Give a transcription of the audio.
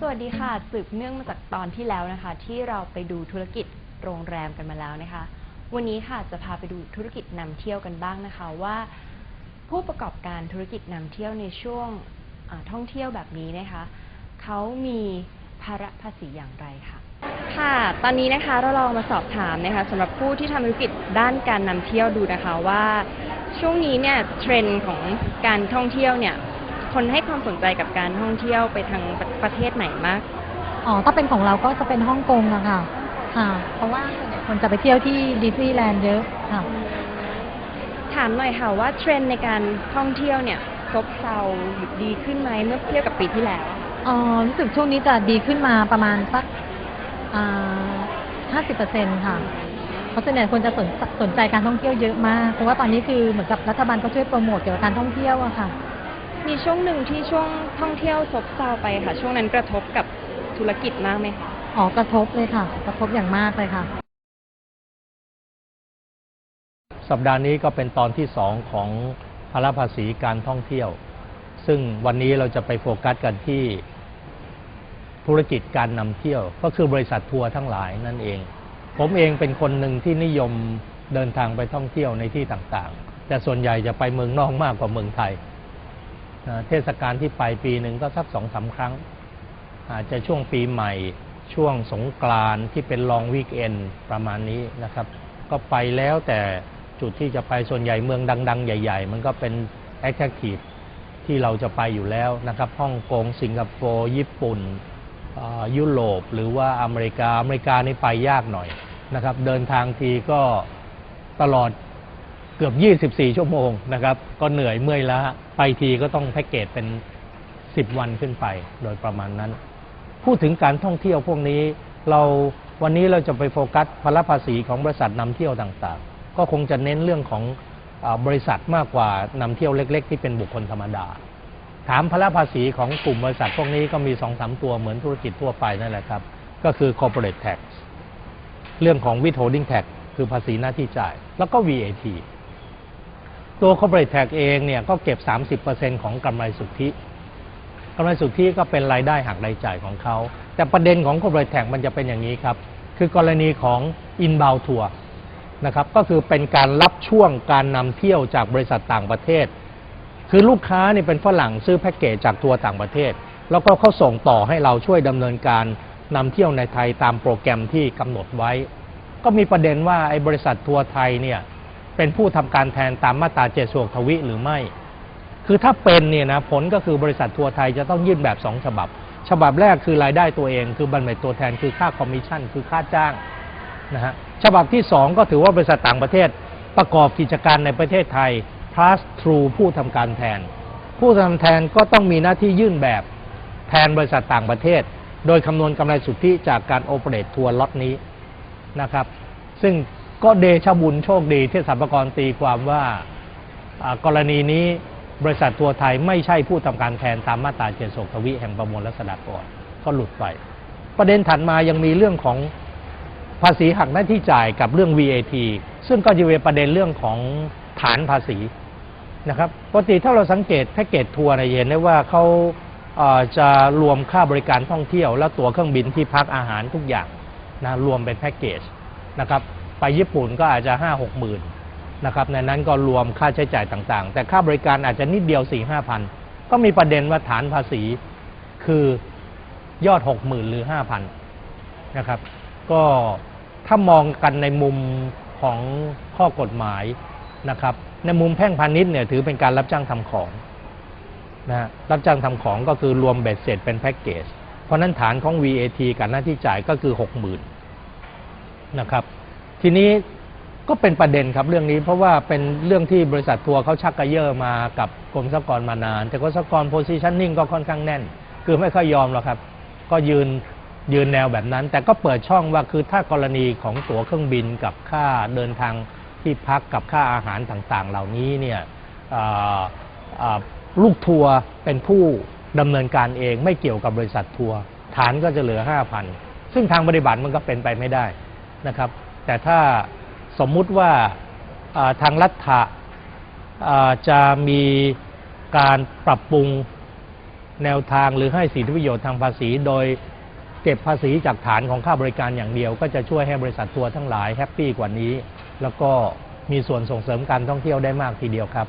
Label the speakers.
Speaker 1: สวัสดีค่ะ สืบเนื่องมาจากตอนที่แล้วนะคะ ที่เราไปดูธุรกิจโรงแรมกันมาแล้วนะคะ วันนี้ค่ะจะพาไปดูธุรกิจนำเที่ยวกันบ้างนะคะว่า ผู้ประกอบการธุรกิจนำเที่ยวในช่วงท่องเที่ยวแบบนี้นะคะเขามีภาระภาษีอย่างไรค่ะ ค่ะ ตอนนี้นะคะเราลองมาสอบถามนะคะสำหรับผู้ที่ทำธุรกิจด้านการนำเที่ยวดูนะคะว่าช่วงนี้เนี่ยเทรนด์ของการท่องเที่ยวเนี่ย คนให้ความสนใจกับการท่องเที่ยวไปทางประประเทศไหนมาก
Speaker 2: อ๋อ ถ้าเป็นของเราก็จะเป็นฮ่องกงอะค่ะ ค่ะ เพราะว่าส่วนใหญ่คนจะไปเที่ยวที่ดิสนีย์แลนด์เยอะค่ะ
Speaker 1: ถามหน่อยค่ะว่าเทรนด์ในการท่องเที่ยวเนี่ยซบเซาหรือดีขึ้นไหมเมื่อเทียบกับปีที่แล้ว
Speaker 2: อ๋อ รู้สึกช่วงนี้จะดีขึ้นมาประมาณสักห้าสิบเปอร์เซ็นค่ะ เพราะส่วนใหญ่คนจะสนสนใจการท่องเที่ยวเยอะมาก เพราะว่าตอนนี้คือเหมือนกับรัฐบาลก็ช่วยโปรโมทเกี่ยวกับการท่องเที่ยวอะค่ะ
Speaker 1: มีช่วงหนึ่งที่ช่วงท่องเที่ยวซบเซาไปค่ะ ช่วงนั้นกระทบกับธุรกิจมากไหมคะ
Speaker 2: อ๋อกระทบเลยค่ะ กระทบอย่างมากเลยค่ะ
Speaker 3: สัปดาห์นี้ก็เป็นตอนที่สองของภาระภาษีการท่องเที่ยว ซึ่งวันนี้เราจะไปโฟกัสกันที่ธุรกิจการนำเที่ยว ก็คือบริษัททัวร์ทั้งหลายนั่นเอง ผมเองเป็นคนหนึ่งที่นิยมเดินทางไปท่องเที่ยวในที่ต่างๆ แต่ส่วนใหญ่จะไปเมืองนอกมากกว่าเมืองไทยนะ เทศกาลที่ไปปีหนึ่งก็สักสองสาครั้ง อาจจะช่วงปีใหม่ช่วงสงกรานที่เป็นลองวีคเอนประมาณนี้นะครับ ก็ไปแล้วแต่จุดที่จะไปส่วนใหญ่เมืองดัง ๆ ใหญ่ ๆ มันก็เป็นแอคทีฟที่เราจะไปอยู่แล้วนะครับฮ่องกงสิงคโปร์ญี่ปุ่นยุโรปหรือว่าอเมริกาอเมริกานี่ไปยากหน่อยนะครับ เดินทางทีก็ตลอด เกือบ 24 ชั่วโมงนะครับ ก็เหนื่อยเมื่อยล้าไปทีก็ต้องแพ็กเกจเป็น 10 วันขึ้นไปโดยประมาณนั้น พูดถึงการท่องเที่ยวพวกนี้ เราวันนี้เราจะไปโฟกัสภาระภาษีของบริษัทนำเที่ยวต่างๆ ก็คงจะเน้นเรื่องของบริษัทมากกว่านำเที่ยวเล็ก ๆ ที่เป็นบุคคลธรรมดา ถามภาระภาษีของกลุ่มบริษัทพวกนี้ก็มีสองสามตัวเหมือนธุรกิจทั่วไปนั่นแหละครับ ก็คือ corporate tax เรื่องของ withholding tax คือภาษีหน้าที่จ่าย แล้วก็ VAT ตัว corporate tax เองเนี่ยก็เก็บ 30%ของกำไรสุทธิกำไรสุทธิก็เป็นรายได้หักรายจ่ายของเขา แต่ประเด็นของ corporate tax มันจะเป็นอย่างนี้ครับ คือกรณีของ inbound tour นะครับก็คือเป็นการรับช่วงการนำเที่ยวจากบริษัทต่างประเทศ คือลูกค้านี่เป็นฝรั่งซื้อแพ็กเกจจากทัวร์ต่างประเทศ แล้วก็เขาส่งต่อให้เราช่วยดำเนินการนำเที่ยวในไทยตามโปรแกรมที่กำหนดไว้ ก็มีประเด็นว่าไอ้บริษัททัวร์ไทยเนี่ย เป็นผู้ทำการแทนตามมาตราเจ็ดสวกทวิหรือไม่ คือถ้าเป็นเนี่ยนะผลก็คือบริษัททัวร์ไทยจะต้องยื่นแบบสองฉบับ ฉบับแรกคือรายได้ตัวเอง คือบันเมตตัวแทนคือค่าคอมมิชชั่น คือค่าจ้างนะฮะฉบับที่สองก็ถือว่าบริษัทต่างประเทศประกอบกิจการในประเทศไทย pass through ผู้ทำการแทน ผู้ทำแทนก็ต้องมีหน้าที่ยื่นแบบแทนบริษัทต่างประเทศ โดยคำนวณกำไรสุทธิจากการโอเปเรตทัวร์ล็อตนี้นะครับ ซึ่ง ก็เดชะบุญโชคดีที่สรรพากรตีความว่ากรณีนี้บริษัททัวร์ไทยไม่ใช่ผู้ทำการแทนตามมาตราเจนโศกทวิแห่งประมวลรัษฎากรก็หลุดไป ประเด็นถัดมายังมีเรื่องของภาษีหักหน้าที่จ่ายกับเรื่อง VAT ซึ่งก็จะเป็นประเด็นเรื่องของฐานภาษีนะครับปกติถ้าเราสังเกตแพ็กเกจทัวร์เนี่ยจะเห็นได้ว่าเขาเอ่อจะรวมค่าบริการท่องเที่ยว และตั๋วเครื่องบินที่พักอาหารทุกอย่างนะรวมเป็นแพ็กเกจนะครับ ไปญี่ปุ่นก็อาจจะ5 6หกหมื่นนะครับในนั้นก็รวมค่าใช้จ่ายต่างๆ แต่ค่าบริการอาจจะนิดเดียว4 5พันก็มีประเด็นว่าฐานภาษีคือยอด6 0,000หรือ5,000นนะครับ ก็ถ้ามองกันในมุมของข้อกฎหมายนะครับ ในมุมแพ่งพาณิชย์เนี่ยถือเป็นการรับจ้างทำของนะฮะรับจ้างทำของก็คือรวมเบ็ดเสร็จเป็นแพ็กเกจ เพราะนั้นฐานของ VAT กับหน้าที่จ่ายก็คือ60,000นะครับ ทีนี้ก็เป็นประเด็นครับเรื่องนี้เพราะว่าเป็นเรื่องที่บริษัททัวร์เขาชักกระเยาะมากับกรมสรรพยากรมานาน แต่กรมสรรพยากร positioning ก็ค่อนข้างแน่น คือไม่ค่อยยอมหรอกครับ ก็ยืนยืนแนวแบบนั้น แต่ก็เปิดช่องว่าคือถ้ากรณีของตั๋วเครื่องบินกับค่าเดินทางที่พักกับค่าอาหารต่างๆ เหล่านี้เนี่ยลูกทัวร์เป็นผู้ดำเนินการเองไม่เกี่ยวกับบริษัททัวร์ฐานก็จะเหลือ 5,000 ซึ่งทางปฏิบัติมันก็เป็นไปไม่ได้นะครับ แต่ถ้าสมมุติว่าทางรัฐะจะมีการปรับปรุงแนวทางหรือให้สิทธิประโยชน์ทางภาษี โดยเก็บภาษีจากฐานของค่าบริการอย่างเดียว ก็จะช่วยให้บริษัททัวร์ทั้งหลายแฮปปี้กว่านี้ แล้วก็มีส่วนส่งเสริมการท่องเที่ยวได้มากทีเดียวครับ